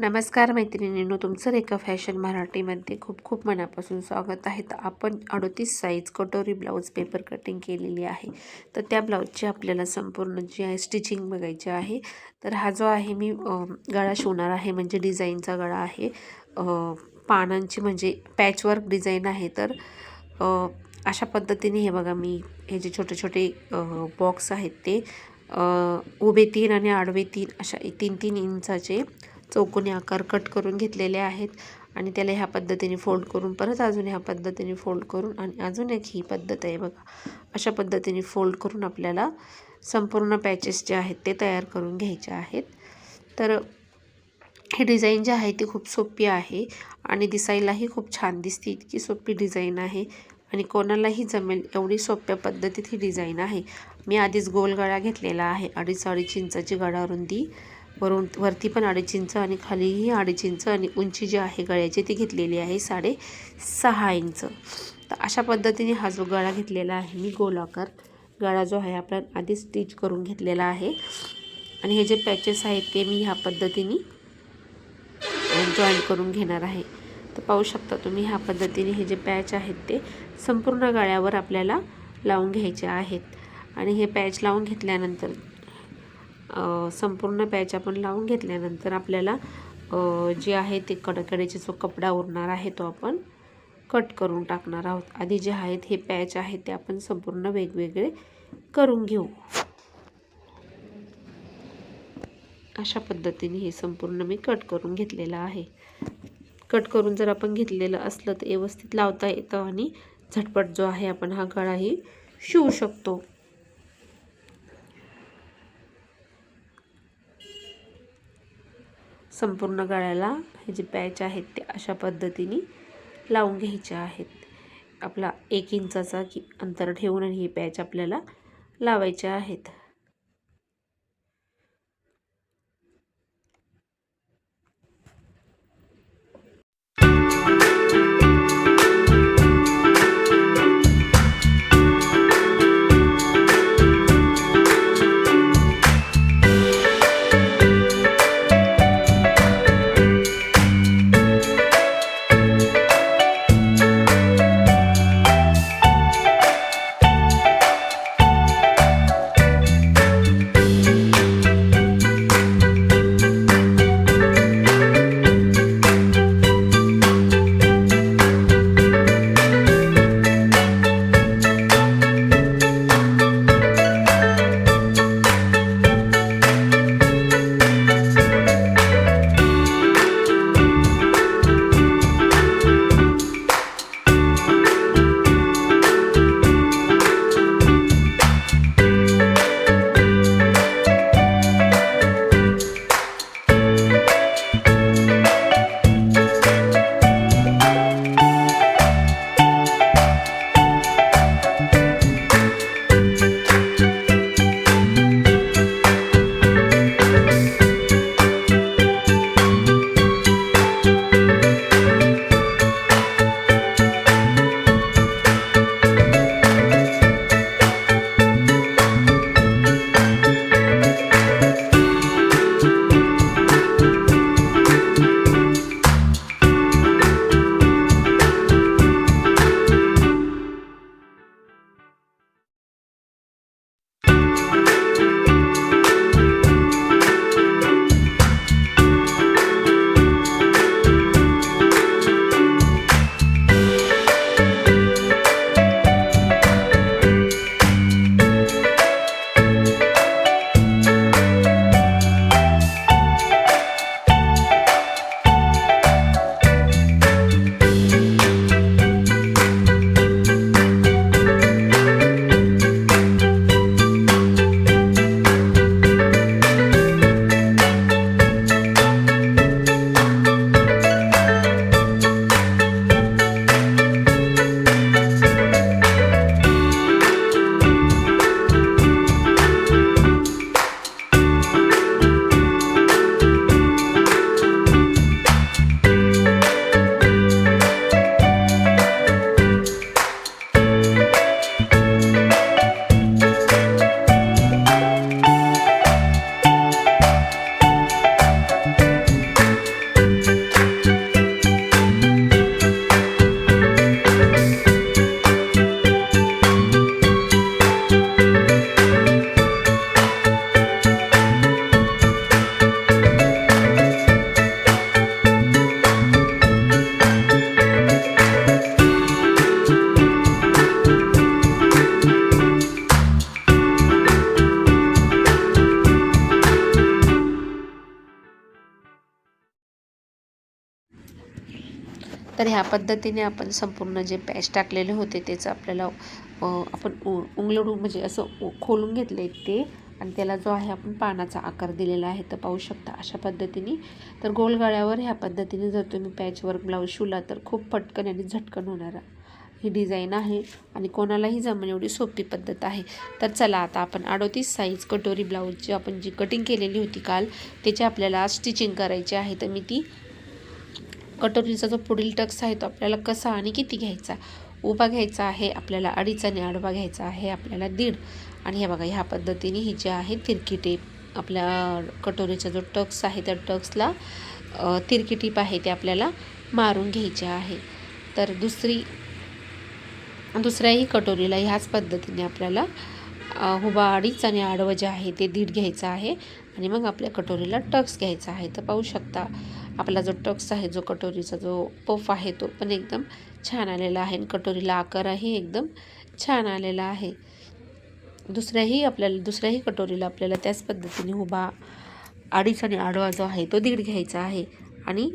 नमस्कार मैत्रिणींनो तुमचं रेखा फॅशन मराठीमध्ये खूप खूप मनापासून स्वागत आहे. तर आपण अडतीस साईज कटोरी ब्लाऊज पेपर कटिंग केलेली आहे. तर त्या ब्लाऊजची आपल्याला संपूर्ण जी आहे स्टिचिंग बघायची आहे. तर हा जो आहे मी गळा शिवणार आहे म्हणजे डिझाईनचा गळा आहे. पानांची म्हणजे पॅचवर्क डिझाईन आहे. तर अशा पद्धतीने हे बघा मी हे जे छोटे छोटे बॉक्स आहेत ते उभे तीन आणि आडवे तीन अशा तीन तीन इंचाचे चौकोनी आकार कट करून घेतलेले आहेत आणि त्याला ह्या पद्धतीने फोल्ड करून परत अजून ह्या पद्धतीने फोल्ड करून आणि अजून एक ही पद्धत आहे बघा. अशा पद्धतीने फोल्ड करून आपल्याला संपूर्ण पॅचेस जे आहेत ते तयार करून घ्यायचे आहेत. तर ही डिझाईन जी आहे ती खूप सोपी आहे आणि दिसायलाही खूप छान दिसते इतकी सोपी डिझाईन आहे आणि कोणालाही जमेल एवढी सोप्या पद्धतीत ही डिझाईन आहे. मी आधीच गोल गळा घेतलेला आहे अडीच अडीच इंचाची गळा रुंदी वरून वरती पण अडीच इंच आणि खालीही अडीच इंच आणि उंची जी आहे गळ्याची ती घेतलेली आहे साडे सहा इंच. तर अशा पद्धतीने हा जो गळा घेतलेला आहे मी गोलाकार गळा जो आहे आपण आधीच स्टिच करून घेतलेला आहे. आणि हे जे पॅचेस आहेत ते मी ह्या पद्धतीने जॉईन करून घेणार आहे. तर पाहू शकता तुम्ही ह्या पद्धतीने हे जे पॅच आहेत ते संपूर्ण गळ्यावर आपल्याला लावून घ्यायचे आहेत. आणि हे पॅच लावून घेतल्यानंतर संपूर्ण पॅच आपण लावून घेतल्यानंतर आपल्याला जे आहे ते कडकडेचा जो कपडा उरणार आहे तो आपण कट करून टाकणार आहोत. आधी जे आहेत हे पॅच आहेत ते आपण संपूर्ण वेगवेगळे करून घेऊ. अशा पद्धतीने हे संपूर्ण मी कट करून घेतलेलं आहे. कट करून जर आपण घेतलेलं असलं तर व्यवस्थित लावता येतं आणि झटपट जो आहे आपण हा गळाही शिवू शकतो. संपूर्ण गळ्याला हे जे पॅच आहेत ते अशा पद्धतीने लावून घ्यायचे आहेत. आपला एक इंचाचा की अंतर ठेवून हे पॅच आपल्याला लावायचे आहेत. तर ह्या पद्धतीने आपण संपूर्ण जे पॅच टाकलेले होते त्याचं आपल्याला आपण उ उंगलडून म्हणजे असं खोलून घेतले ते आणि त्याला जो आहे आपण पानाचा आकार दिलेला आहे तर पाहू शकता अशा पद्धतीने. तर गोलगाळ्यावर ह्या पद्धतीने जर तुम्ही पॅचवर्क ब्लाऊज शिवला तर खूप पटकन आणि झटकन होणारा ही डिझाईन आहे आणि कोणालाही जमेल एवढी सोपी पद्धत आहे. तर चला आता आपण अडोतीस साईज कटोरी ब्लाऊजची आपण जी कटिंग केलेली होती काल त्याची आपल्याला स्टिचिंग करायची आहे. तर मी ती कटोरीचा जो पुढील टक्स आहे तो आपल्याला कसा आणि किती घ्यायचा? उभा घ्यायचा आहे आपल्याला अडीच आणि आडवा घ्यायचा आहे आपल्याला दीड. आणि हे बघा ह्या पद्धतीने ही जी आहे तिरकी टेप आपल्या कटोरीचा जो टक्स आहे त्या टक्सला तिरकी टीप आहे ते आपल्याला मारून घ्यायची आहे. तर दुसरी दुसऱ्याही कटोरीला ह्याच पद्धतीने आपल्याला हुबा उभा अडीच आणि आडवं जे आहे ते दीड घ्यायचं आहे. आणि मग आपल्या कटोरीला टक्स घ्यायचा आहे. तर पाहू शकता आपला जो टक्स आहे जो कटोरीचा जो पफ आहे तो पण एकदम छान आलेला आहे. आणि कटोरीला आकारही एकदम छान आलेला आहे. दुसऱ्याही आपल्याला दुसऱ्याही कटोरीला आपल्याला त्याच पद्धतीने उभा अडीच आणि आडवा जो आहे तो दीड घ्यायचा आहे. आणि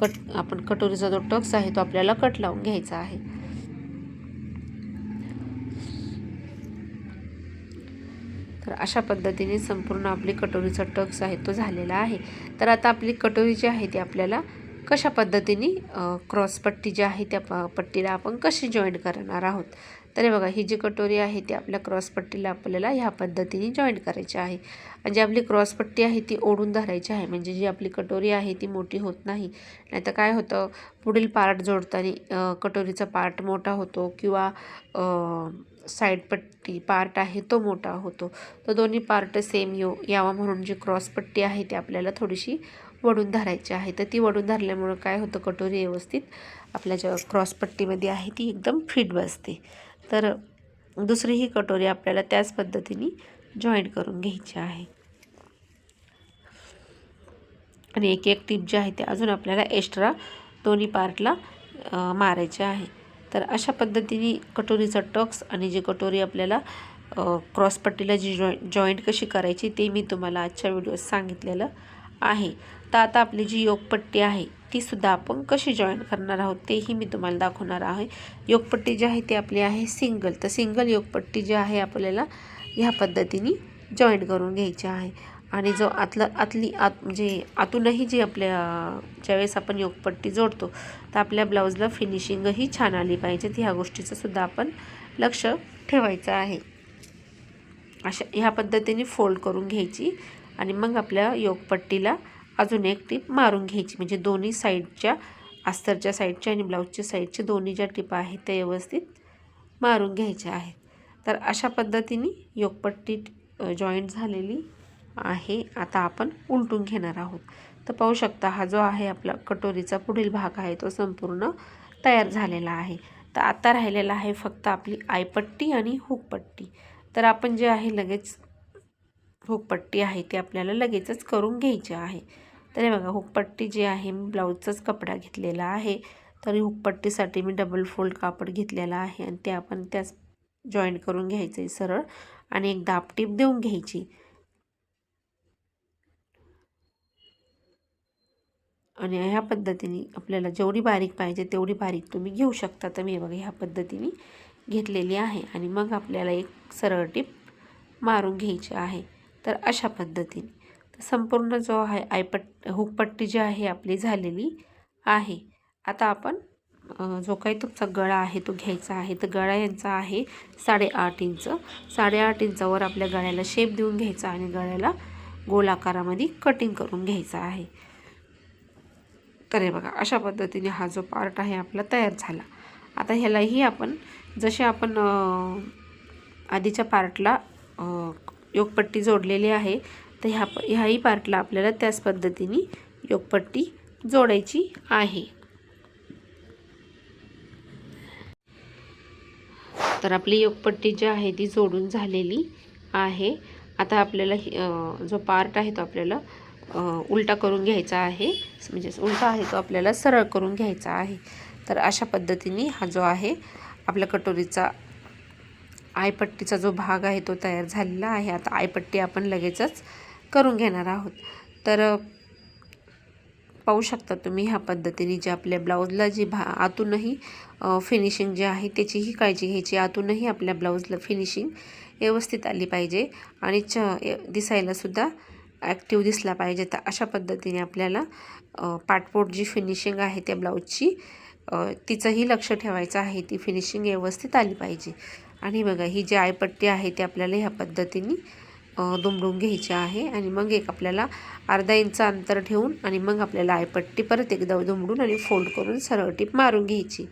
कट आपण कटोरीचा जो टक्स आहे तो आपल्याला कट लावून घ्यायचा आहे. तर अशा पद्धतीने संपूर्ण आपली कटोरीचा टक्स आहे तो झालेला आहे. तर आता आपली कटोरी जी आहे ती आपल्याला कशा पद्धतीने क्रॉसपट्टी जी आहे त्या प पट्टीला आपण कशी जॉईंट करणार आहोत? तर हे बघा ही जी कटोरी आहे ती आपल्या क्रॉसपट्टीला आपल्याला ह्या पद्धतीने जॉईंट करायची आहे. आणि जी आपली क्रॉसपट्टी आहे ती ओढून धरायची आहे. म्हणजे जी आपली कटोरी आहे ती मोठी होत नाही. नाहीतर काय होतं पुढील पार्ट जोडताना कटोरीचा पार्ट मोठा होतो किंवा साईड पट्टी पार्ट आहे तो मोठा होतो. तर दोन्ही पार्ट सेम येऊ यावा म्हणून जी क्रॉसपट्टी आहे ती आपल्याला थोडीशी वडून धरायची आहे. तर ती वडून धरल्यामुळं काय होतं कटोरी व्यवस्थित आपल्या ज्या क्रॉसपट्टीमध्ये आहे ती एकदम फिट बसते. तर दुसरी ही कटोरी आपल्याला त्याच पद्धतीने जॉईंट करून घ्यायची आहे. आणि एक एक टीप जी आहे ते अजून आपल्याला एक्स्ट्रा दोन्ही पार्टला मारायचे आहे. तर अशा पद्धतीने कटोरीचा टक्स आणि जी कटोरी आपल्याला क्रॉसपट्टीला जी जॉईंट जॉईंट कशी करायची ते मी तुम्हाला आजच्या व्हिडिओत सांगितलेलं आहे. तर आता आपली जी योगपट्टी आहे तीसुद्धा आपण कशी जॉईन करणार आहोत तेही मी तुम्हाला दाखवणार आहे. योगपट्टी जी आहे ती आपली आहे सिंगल. तर सिंगल योगपट्टी जी आहे आपल्याला ह्या पद्धतीने जॉईंट करून घ्यायची आहे. आणि जो आतला आतली आत म्हणजे आतूनही जी आपल्या ज्यावेळेस आपण योगपट्टी जोडतो तर आपल्या ब्लाऊजला फिनिशिंगही छान आली पाहिजे. ह्या गोष्टीचं सुद्धा आपण लक्ष ठेवायचं आहे. अशा ह्या पद्धतीने फोल्ड करून घ्यायची आणि मग आपल्या योगपट्टीला अजून एक टीप मारून घ्यायची. म्हणजे दोन्ही साईडच्या अस्तरच्या साईडच्या आणि ब्लाऊजच्या साईडच्या दोन्ही ज्या टिपा आहेत त्या व्यवस्थित मारून घ्यायच्या आहेत. तर अशा पद्धतीने योगपट्टी जॉईंट झालेली आहे. आता आपण उलटून घेणार आहोत. तर पाहू शकता हा जो आहे आपला कटोरीचा पुढील भाग आहे तो संपूर्ण तयार झालेला आहे. तर आता राहिलेला आहे फक्त आपली आयपट्टी आणि हुकपट्टी. तर आपण जे आहे लगेच हुकपट्टी आहे ती आपल्याला लगेचच करून घ्यायची आहे. तर हे बघा हुकपट्टी जी आहे मी ब्लाऊजचाच कपडा घेतलेला आहे. तर हुकपट्टीसाठी मी डबल फोल्ड कापड घेतलेला आहे आणि ते आपण त्याच जॉईंट करून घ्यायचं आहे सरळ आणि एक दाबटीप देऊन घ्यायची. आणि ह्या पद्धतीने आपल्याला जेवढी बारीक पाहिजे तेवढी बारीक तुम्ही घेऊ शकता. तर मी बघा ह्या पद्धतीने घेतलेली आहे. आणि मग आपल्याला एक सरळ टीप मारून घ्यायची आहे. तर अशा पद्धतीने. तर संपूर्ण जो आहे आयपट हुकपट्टी जी आहे आपली झालेली आहे. आता आपण जो काही तुमचा गळा आहे तो घ्यायचा आहे. तर गळा यांचा आहे साडेआठ इंच. साडेआठ इंचावर आपल्या गळ्याला शेप देऊन घ्यायचा आणि गळ्याला गोल आकारामध्ये कटिंग करून घ्यायचा आहे. तर हे बघा अशा पद्धतीने हा जो पार्ट आहे आपला तयार झाला. आता ह्यालाही आपण जसे आपण आधीच्या पार्टला योगपट्टी जोडलेली आहे तर ह्या प ह्याही पार्टला आपल्याला त्याच पद्धतीने योगपट्टी जोडायची आहे. तर आपली योगपट्टी जी आहे ती जोडून झालेली आहे. आता आपल्याला जो पार्ट आहे तो आपल्याला उलटा करून घ्यायचा आहे. म्हणजेच उलटा आहे तो आपल्याला सरळ करून घ्यायचा आहे. तर अशा पद्धतीने हा जो आहे आपल्या कटोरीचा आयपट्टीचा जो भाग आहे तो तयार झालेला आहे. आता आयपट्टी आपण लगेचच करून घेणार आहोत. तर पाहू शकता तुम्ही ह्या पद्धतीने जे आपल्या ब्लाऊजला जी भा आतूनही फिनिशिंग जी आहे त्याचीही काळजी घ्यायची. आतूनही आपल्या ब्लाऊजला फिनिशिंग व्यवस्थित आली पाहिजे. आणि च दिसायलासुद्धा ॲक्टिव्ह दिसला पाहिजे. तर अशा पद्धतीने आपल्याला पाटपोट जी फिनिशिंग आहे त्या ब्लाऊजची तिचंही लक्ष ठेवायचं आहे. ती फिनिशिंग व्यवस्थित आली पाहिजे. आणि बघा ही जी आयपट्टी आहे ती आपल्याला ह्या पद्धतीने दुमडून घ्यायची आहे. आणि मग एक आपल्याला अर्धा इंच अंतर ठेवून आणि मग आपल्याला आयपट्टी परत एकदा दुमडून आणि फोल्ड करून सरळ टीप मारून घ्यायची.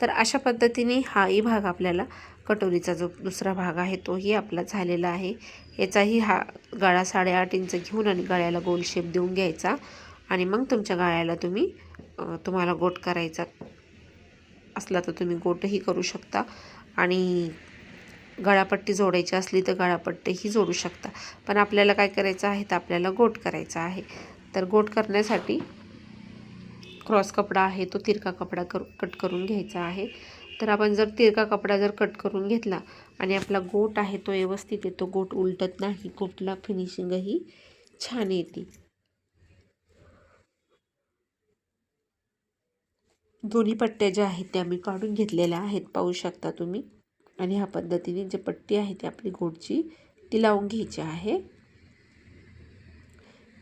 तर अशा पद्धतीने हाही भाग आपल्याला कटोरीचा जो दुसरा भाग आहे तोही आपला झालेला आहे. याचाही हा गळा साडेआठ इंच घेऊन आणि गळ्याला गोल शेप देऊन घ्यायचा आणि मग तुमच्या गळ्याला तुम्ही तुम्हाला गोट करायचा असला तर तुम्ही गोटही करू शकता आणि गळापट्टी जोडायची असली तर गळापट्टीही जोडू शकता. पण आपल्याला काय करायचं आहे तर आपल्याला गोट करायचा आहे. तर गोट करण्यासाठी क्रॉस कपडा आहे तो तिरका कपडा कर कट करून घ्यायचा आहे. तर आपण जर तिरका कपडा जर कट करून घेतला आणि आपला गोट आहे तो व्यवस्थित येतो गोट उलटत नाही गोटला फिनिशिंगही छान येते. दोन्ही पट्ट्या ज्या आहेत त्या मी काढून घेतलेल्या आहेत पाहू शकता तुम्ही. आणि ह्या पद्धतीने जी पट्टी आहे ती आपली गोडची ती लावून घ्यायची आहे.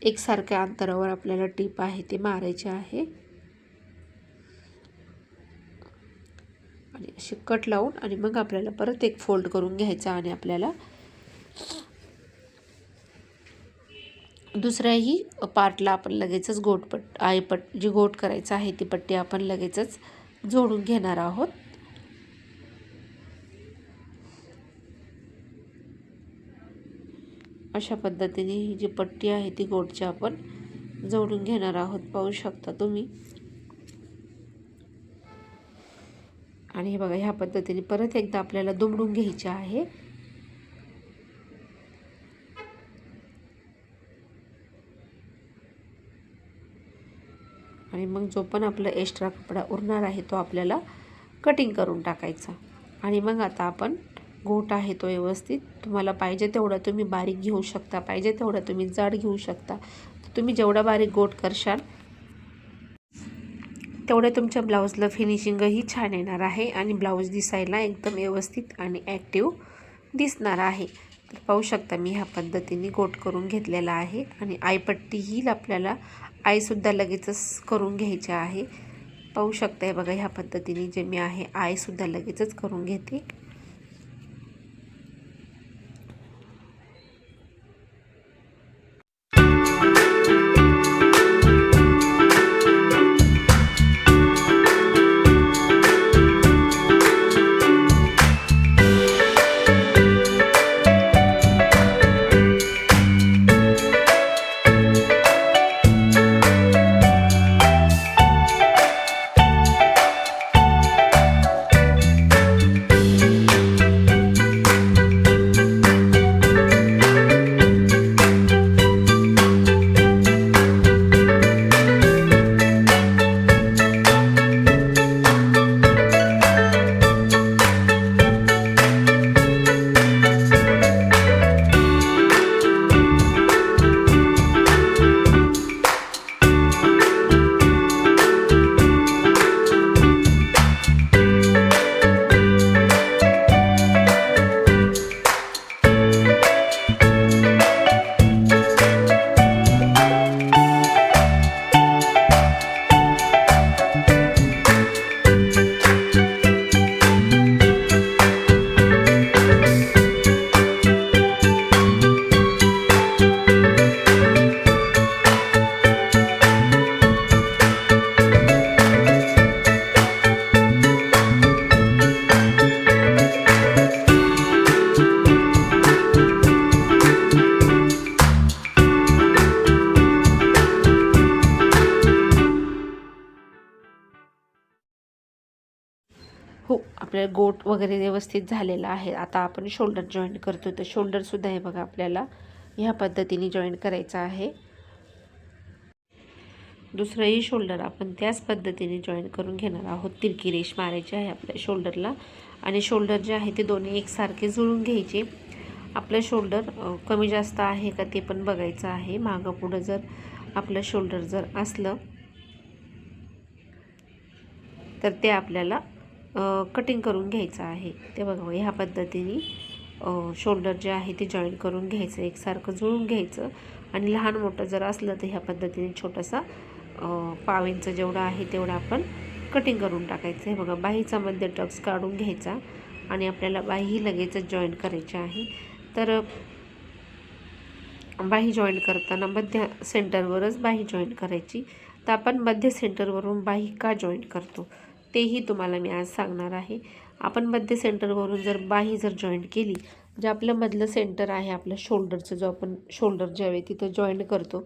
एकसारख्या अंतरावर आपल्याला टीप आहे ते मारायचे आहे. आणि अशी कट लावून आणि मग आपल्याला परत एक फोल्ड करून घ्यायचा आणि आपल्याला दुसऱ्याही पार्टला आपण लगेचच गोटपट आयपट जी गोट करायचं आहे ती पट्टी आपण लगेचच जोडून घेणार आहोत. अशा पद्धतीने ही जी पट्टी आहे ती गोटची आपण जोडून घेणार आहोत. पाहू शकता तुम्ही. आणि हे बघा ह्या पद्धतीने परत एकदा आपल्याला दुमडून घ्यायचे आहे. आणि मग जो पण आपला एक्स्ट्रा कपडा उरणार आहे तो आपल्याला कटिंग करून टाकायचा. आणि मग आता आपण गोट आहे तो व्यवस्थित. तुम्हाला पाहिजे तेवढा तुम्ही बारीक घेऊ शकता पाहिजे तेवढा तुम्ही जाड घेऊ शकता. तुम्ही जेवढा बारीक गोट करशाल तेवढ्या तुमच्या ब्लाऊजला फिनिशिंगही छान येणार आहे आणि ब्लाऊज दिसायला एकदम व्यवस्थित आणि ॲक्टिव दिसणार आहे. तर पाहू शकता मी ह्या पद्धतीने गोट करून घेतलेला आहे आणि आयपट्टीही आपल्याला आईसुद्धा लगेचच करून घ्यायची आहे. पाहू शकता बघा ह्या पद्धतीने जे मी आहे आईसुद्धा लगेचच करून घेते. हो आपल्या गोट वगैरे व्यवस्थित झालेला आहे. आता आपण शोल्डर जॉईंट करतो. तर शोल्डरसुद्धा हे बघा आपल्याला ह्या पद्धतीने जॉईंट करायचं आहे. दुसरंही शोल्डर आपण त्याच पद्धतीने जॉईन करून घेणार आहोत. तिरकी रेश मारायची आहे आपल्या शोल्डरला. आणि शोल्डर जे आहे ते दोन्ही एकसारखे जुळून घ्यायचे. आपलं शोल्डर कमी जास्त आहे का ते पण बघायचं आहे. मागं पुढं जर आपलं शोल्डर जर असलं तर ते आपल्याला कटिंग करून घ्यायचं आहे. ते बघा ह्या पद्धतीने शोल्डर जे आहे ते जॉईन करून घ्यायचं एकसारखं जुळून घ्यायचं. आणि लहान मोठं जर असलं तर ह्या पद्धतीने छोटासा पावेंचं जेवढं आहे तेवढं आपण कटिंग करून टाकायचं. आहे बघा बाहीचा मध्य टक्स काढून घ्यायचा आणि आपल्याला बाही लगेचच जॉईन करायची आहे. तर बाही जॉईन करताना मध्य सेंटरवरच बाही जॉईन करायची. तर आपण मध्य सेंटरवरून बाही का जॉईन करतो? तेही तुम्हाला मी आज सांगणार आहे. आपण मध्य सेंटरवरून जर बाही जर जॉईंट केली जे आपलं मधलं सेंटर आहे आपलं शोल्डरचं जो आपण शोल्डर ज्यावेळी तिथं जॉईंट करतो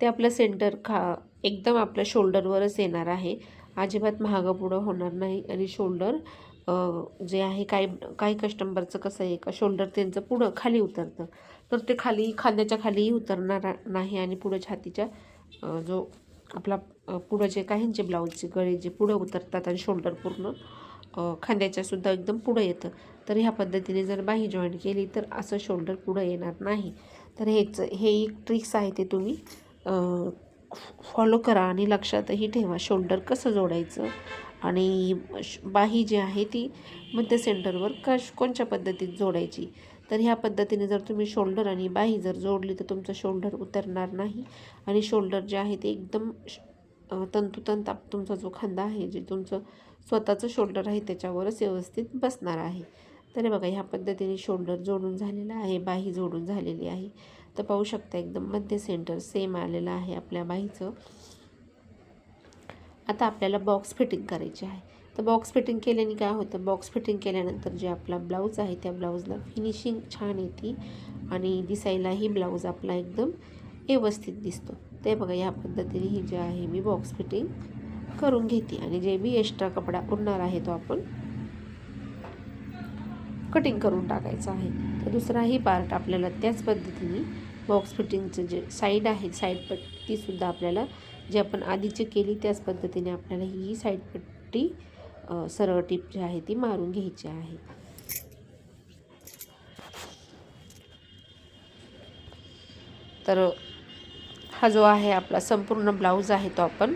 ते आपलं सेंटर खा एकदम आपल्या शोल्डरवरच येणार आहे. अजिबात महागं पुढं होणार नाही. आणि शोल्डर जे आहे काही काही कस्टमरचं कसं आहे का शोल्डर त्यांचं पुढं खाली उतरतं. तर ते खाली खांद्याच्या खालीही उतरणार नाही आणि पुढं छातीच्या जो आपला पुढं जे काहींचे ब्लाऊजचे गळे जे पुढं उतरतात आणि शोल्डर पूर्ण खांद्याच्यासुद्धा एकदम पुढं येतं. तर ह्या पद्धतीने जर बाही जॉईन केली तर असं शोल्डर पुढं येणार नाही. तर हेच हे एक ट्रिक्स आहे ते तुम्ही फॉलो करा आणि लक्षातही ठेवा शोल्डर कसं जोडायचं आणि बाही जी आहे ती मध्य सेंटरवर कश कोणत्या पद्धतीत जोडायची. तर ह्या पद्धतीने जर तुम्ही शोल्डर आणि बाही जर जोडली तर तुमचं शोल्डर उतरणार नाही आणि शोल्डर जे आहे ते एकदम तंतुतंत तुमचा जो खांदा आहे जे तुमचं स्वतःचं शोल्डर आहे त्याच्यावरच व्यवस्थित बसणार आहे. तर बघा ह्या पद्धतीने शोल्डर जोडून झालेला आहे बाही जोडून झालेली आहे. तर पाहू शकता एकदम मध्य सेंटर सेम आलेलं आहे आपल्या बाहीचं. आता आपल्याला बॉक्स फिटिंग करायची आहे. तर बॉक्स फिटिंग केल्याने काय होतं? बॉक्स फिटिंग केल्यानंतर जे आपला ब्लाऊज आहे त्या ब्लाऊजला फिनिशिंग छान येते आणि दिसायलाही ब्लाऊज आपला एकदम व्यवस्थित दिसतो. ते बघा या पद्धतीने ही जे आहे मी बॉक्स फिटिंग करून घेते. आणि जे मी एक्स्ट्रा कपडा उरणार आहे तो आपण कटिंग करून टाकायचा आहे. तर दुसराही पार्ट आपल्याला त्याच पद्धतीने बॉक्स फिटिंगचं जे साईड आहे साईड पट्टीसुद्धा आपल्याला जे आपण आधीची केली त्याच पद्धतीने आपल्याला ही साईड पट्टी सरळ टीप जी आहे ती मारून घ्यायची आहे. तर हा जो आहे आपला संपूर्ण ब्लाऊज आहे तो आपण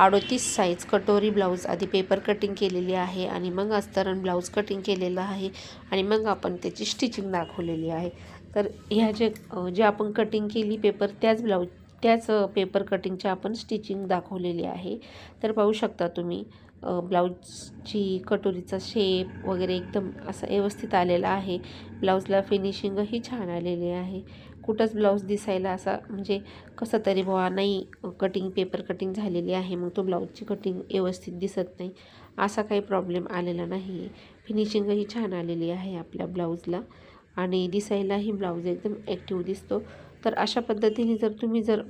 अडोतीस साईज कटोरी ब्लाऊज आधी पेपर कटिंग केलेली आहे आणि मग अस्तरण ब्लाऊज कटिंग केलेलं आहे आणि मग आपण त्याची स्टिचिंग दाखवलेली आहे. तर ह्या जे जे आपण कटिंग केली पेपर त्याच ब्लाऊज त्याच पेपर कटिंगच्या आपण स्टिचिंग दाखवलेली आहे. तर पाहू शकता तुम्ही ब्लाऊजची कटोरीचा शेप वगैरे एकदम असा व्यवस्थित आलेला आहे. ब्लाऊजला फिनिशिंगही छान आलेली आहे. कुठंच ब्लाऊज दिसायला असा म्हणजे कसं तरी बुवा नाही कटिंग पेपर कटिंग झालेली आहे मग तो ब्लाऊजची कटिंग व्यवस्थित दिसत नाही. असा काही प्रॉब्लेम आलेला नाही. फिनिशिंगही छान आलेली आहे आपल्या ब्लाऊजला आणि दिसायलाही ब्लाऊज एकदम ॲक्टिव्ह दिसतो. तर अशा पद्धतीने जर तुम्ही जर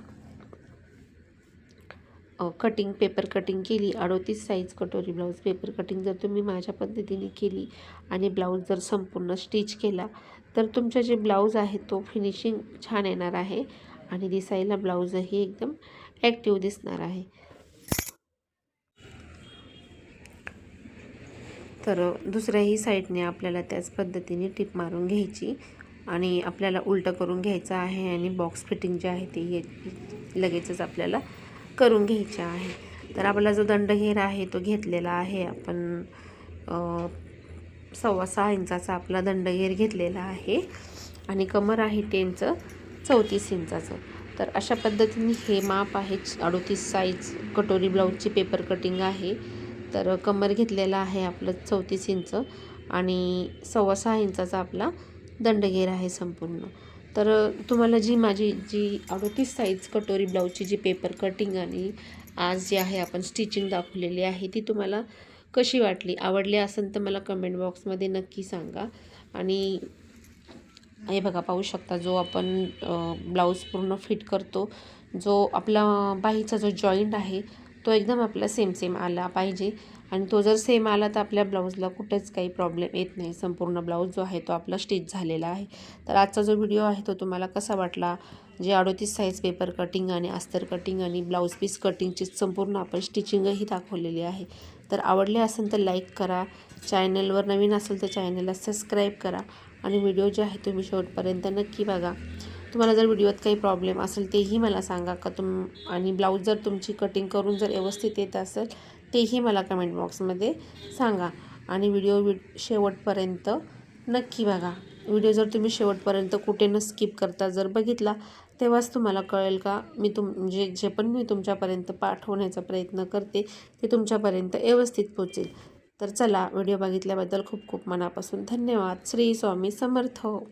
कटिंग पेपर कटिंग केली अडोतीस साईज कटोरी ब्लाऊज पेपर कटिंग जर तुम्ही माझ्या पद्धतीने केली आणि ब्लाऊज जर संपूर्ण स्टिच केला तर तुमचा जे ब्लाऊज आहे तो फिनिशिंग छान येणार आहे. आणि दिसायला ब्लाऊजही एकदम ॲक्टिव्ह दिसणार आहे. तर दुसऱ्याही साईडने आपल्याला त्याच पद्धतीने टिप मारून घ्यायची. आणि आपल्याला उलटं करून घ्यायचं आहे आणि बॉक्स फिटिंग जे आहे ते लगेचच आपल्याला करून घ्यायचे आहे. तर आपला जो दंडघेर आहे तो घेतलेला आहे. आपण सव्वा सहा इंचाचा आपला दंडघेर घेतलेला आहे. आणि कमर आहे टेनचं चौतीस इंचाचं. तर अशा पद्धतीने हे माप आहे. अडोतीस साईज कटोरी ब्लाऊजची पेपर कटिंग आहे. तर कमर घेतलेला आहे आपलं चौतीस इंच. आणि सव्वा सहा इंचाचा आपला दंडघेर आहे संपूर्ण. तर तुम्हाला जी माझी जी अडोतीस साईज कटोरी ब्लाऊजची जी पेपर कटिंग आणि आज जी आहे आपण स्टिचिंग दाखवलेली आहे ती तुम्हाला कशी वाटली? आवडली असेल तर मला कमेंट बॉक्समध्ये नक्की सांगा. आणि हे बघा पाहू शकता जो आपण ब्लाऊज पूर्ण फिट करतो जो आपला बाहीचा जो जॉईंट आहे तो एकदम आपला सेम सेम आला पाहिजे. आणि तो जर सेम आला तर आपल्या ब्लाऊजला कुठेच काही प्रॉब्लेम येत नाही. संपूर्ण ब्लाऊज जो आहे तो आपला स्टिच झालेला आहे. तर आजचा जो व्हिडिओ आहे तो तुम्हाला कसा वाटला? जे अडोतीस साईज पेपर कटिंग आणि अस्तर कटिंग आणि ब्लाऊज पीस कटिंगची संपूर्ण आपण स्टिचिंगही दाखवलेली आहे. तर आवडले असेल तर लाईक करा. चॅनलवर नवीन असेल तर चॅनलला सबस्क्राईब करा. आणि व्हिडिओ जे आहे तुम्ही शेवटपर्यंत नक्की बघा. तुम्हाला जर व्हिडिओत काही प्रॉब्लेम असेल तेही मला सांगा का तुम आणि ब्लाऊज जर तुमची कटिंग करून जर व्यवस्थित येत असेल तेही मला कमेंट बॉक्समध्ये सांगा. आणि व्हिडिओ वि शेवटपर्यंत नक्की बघा. व्हिडिओ जर तुम्ही शेवटपर्यंत कुठे न स्किप करता जर बघितला तेव्हाच तुम्हाला कळेल का? मी तुम म्हणजे जे पण मी तुमच्यापर्यंत पाठवण्याचा प्रयत्न करते ते तुमच्यापर्यंत व्यवस्थित पोचेल. तर चला व्हिडिओ बघितल्याबद्दल खूप खूप मनापासून धन्यवाद. श्री स्वामी समर्थ.